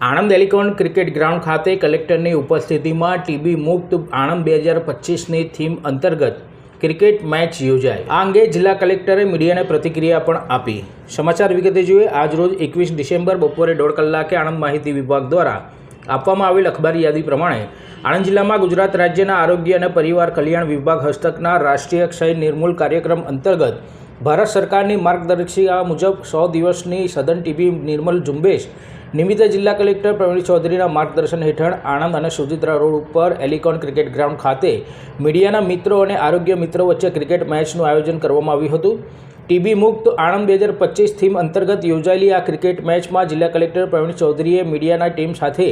Anand Elecon cricket ground ખાતે કલેક્ટરની ઉપસ્થિતિમાં TB મુક્ત આણંદ બે હજાર પચીસની થીમ અંતર્ગત ક્રિકેટ મેચ યોજાઈ આ અંગે જિલ્લા કલેક્ટરે મીડિયાને પ્રતિક્રિયા પણ આપી. સમાચાર વિગતે જોઈએ આજરોજ એકવીસ ડિસેમ્બર બપોરે દોઢ કલાકે આણંદ માહિતી વિભાગ દ્વારા આપવામાં આવેલ અખબારી યાદી પ્રમાણે આણંદ જિલ્લામાં ગુજરાત રાજ્યના આરોગ્ય અને પરિવાર કલ્યાણ વિભાગ હસ્તકના રાષ્ટ્રીય ક્ષય નિર્મૂલ કાર્યક્રમ અંતર્ગત ભારત સરકારની માર્ગદર્શિકા મુજબ સો દિવસની સઘન ટીબી નિર્મલ ઝુંબેશ નિમિત્તે જિલ્લા કલેક્ટર પ્રવીણ ચૌધરીના માર્ગદર્શન હેઠળ આણંદ અને સુજિત્રા રોડ ઉપર એલિકોન ક્રિકેટ ગ્રાઉન્ડ ખાતે મીડિયાના મિત્રો અને આરોગ્ય મિત્રો વચ્ચે ક્રિકેટ મેચનું આયોજન કરવામાં આવ્યું હતું. ટીબી મુક્ત આણંદ બે હજાર પચીસ થીમ અંતર્ગત યોજાયેલી આ ક્રિકેટ મેચમાં જિલ્લા કલેક્ટર પ્રવીણ ચૌધરીએ મીડિયાના ટીમ સાથે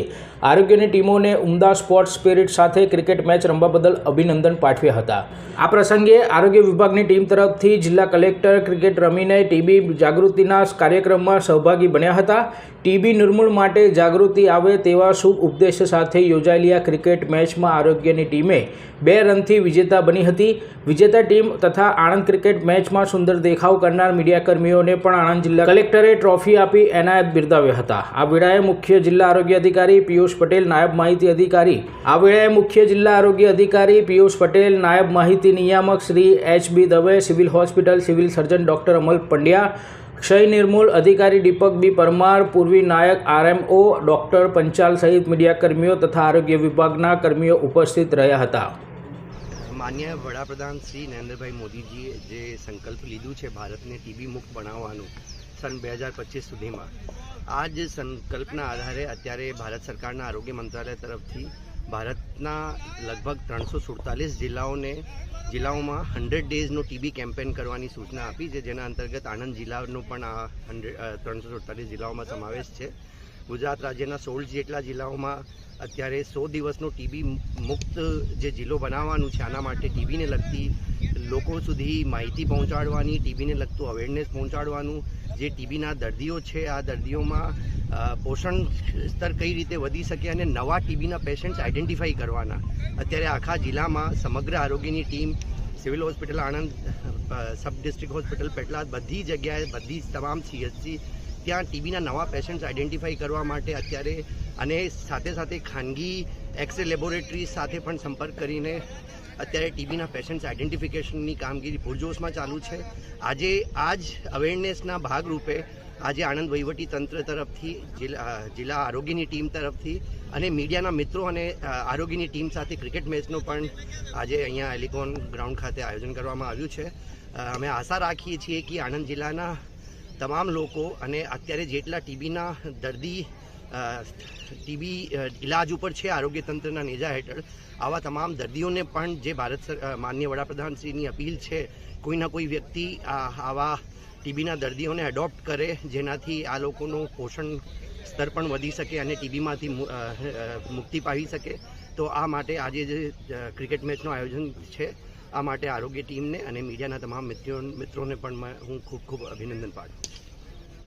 આરોગ્યની ટીમોને ઉમદા સ્પોર્ટ્સ સ્પિરિટ સાથે ક્રિકેટ મેચ રમવા બદલ અભિનંદન પાઠવ્યા હતા. આ પ્રસંગે આરોગ્ય વિભાગની ટીમ તરફથી જિલ્લા કલેક્ટર ક્રિકેટ રમીને ટીબી જાગૃતિના કાર્યક્રમમાં સહભાગી બન્યા હતા. ટીબી નિર્મૂળ માટે જાગૃતિ આવે તેવા શુભ ઉપદેશ સાથે યોજાયેલી આ ક્રિકેટ મેચમાં આરોગ્યની ટીમે બે રનથી વિજેતા બની હતી. વિજેતા ટીમ તથા આણંદ ક્રિકેટ મેચમાં સુંદર દેખાવ કરનાર મીડિયાકર્મીઓને પણ આણંદ જિલ્લા કલેક્ટરે ટ્રોફી આપી એનાયત બિરદાવ્યા હતા. આ વેળાએ મુખ્ય જિલ્લા આરોગ્ય અધિકારી પિયુષ પટેલ, નાયબ માહિતી અધિકારી આ વેળાએ મુખ્ય જિલ્લા આરોગ્ય અધિકારી પિયુષ પટેલ, નાયબ માહિતી નિયામક Shri H B Dave, civil hospital civil surgeon doctor Amal Pandya, ક્ષય નિર્મૂલ અધિકારી Deepak B Parmar, Purvi Nayak RMO, doctor Panchal સહિત મીડિયાકર્મીઓ તથા આરોગ્ય વિભાગના કર્મીઓ ઉપસ્થિત રહ્યા હતા. માન્ય વડાપ્રધાન શ્રી નરેન્દ્રભાઈ મોદીજીએ જે સંકલ્પ લીધું છે ભારતને ટીબી મુક્ત બનાવવાનું સન બે હજાર પચીસ સુધીમાં, આ જ સંકલ્પના આધારે અત્યારે ભારત સરકારના આરોગ્ય મંત્રાલય તરફથી ભારતના લગભગ ત્રણસો સુડતાલીસ જિલ્લાઓને, જિલ્લાઓમાં હંડ્રેડ ડેઝનો ટીબી કેમ્પેન કરવાની સૂચના આપી છે, જેના અંતર્ગત આણંદ જિલ્લાનો પણ આ હંડ્રેડ ત્રણસો સુડતાલીસ જિલ્લાઓમાં સમાવેશ છે. ગુજરાત રાજ્યના સોળ જેટલા જિલ્લાઓમાં અત્યારે સો દિવસનો ટીબી મુક્ત જે જિલ્લો બનાવવાનું છે, આના માટે ટીબીને લગતી લોકો સુધી માહિતી પહોંચાડવાની, ટીબીને લગતું અવેરનેસ પહોંચાડવાનું, જે ટીબીના દર્દીઓ છે, આ દર્દીઓમાં પોષણ સ્તર કઈ રીતે વધી શકે અને નવા ટીબીના પેશન્ટ્સ આઈડેન્ટિફાઈ કરવાના. અત્યારે આખા જિલ્લામાં સમગ્ર આરોગ્યની team, civil hospital, Anand sub district hospital, Petlad, બધી જગ્યાએ બધી તમામ સીએચસી ત્યાં ટીબીના નવા પેશન્ટ્સ આઈડેન્ટિફાઈ કરવા માટે અત્યારે અને સાથે સાથે ખાનગી એક્સરે લેબોરેટરી સાથે પણ સંપર્ક કરીને અત્યારે ટીબીના પેશન્ટ્સ આઈડેન્ટિફિકેશનની કામગીરી પૂરજોશમાં ચાલુ છે. આજે આ જ અવેરનેસના ભાગરૂપે આજે આણંદ વહીવટી તંત્ર તરફથી, જિલ્લા જિલ્લા આરોગ્યની ટીમ તરફથી અને મીડિયાના મિત્રો અને આરોગ્યની ટીમ સાથે ક્રિકેટ મેચનું પણ આજે અહીંયા એલિકોન ગ્રાઉન્ડ ખાતે આયોજન કરવામાં આવ્યું છે. અમે આશા રાખીએ છીએ કે આણંદ જિલ્લાના તમામ લોકો અને અત્યારે જેટલા ટીબીના દર્દી ટીબી ઇલાજ ઉપર છે આરોગ્ય તંત્રના નેજા હેઠળ, આવા તમામ દર્દીઓને પણ જે ભારત માન્ય વડાપ્રધાનશ્રીની અપીલ છે કોઈના કોઈ વ્યક્તિ આવા ટીબીના દર્દીઓને એડોપ્ટ કરે, જેનાથી આ લોકોનું પોષણ સ્તર પણ વધી શકે અને ટીબીમાંથી મુક્તિ પાવી શકે, તો આ માટે આજે જે ક્રિકેટ મેચનું આયોજન છે આ માટે આરોગ્ય ટીમને અને મીડિયાના તમામ મિત્રો મિત્રોને પણ હું ખૂબ ખૂબ અભિનંદન પાઠવું છું.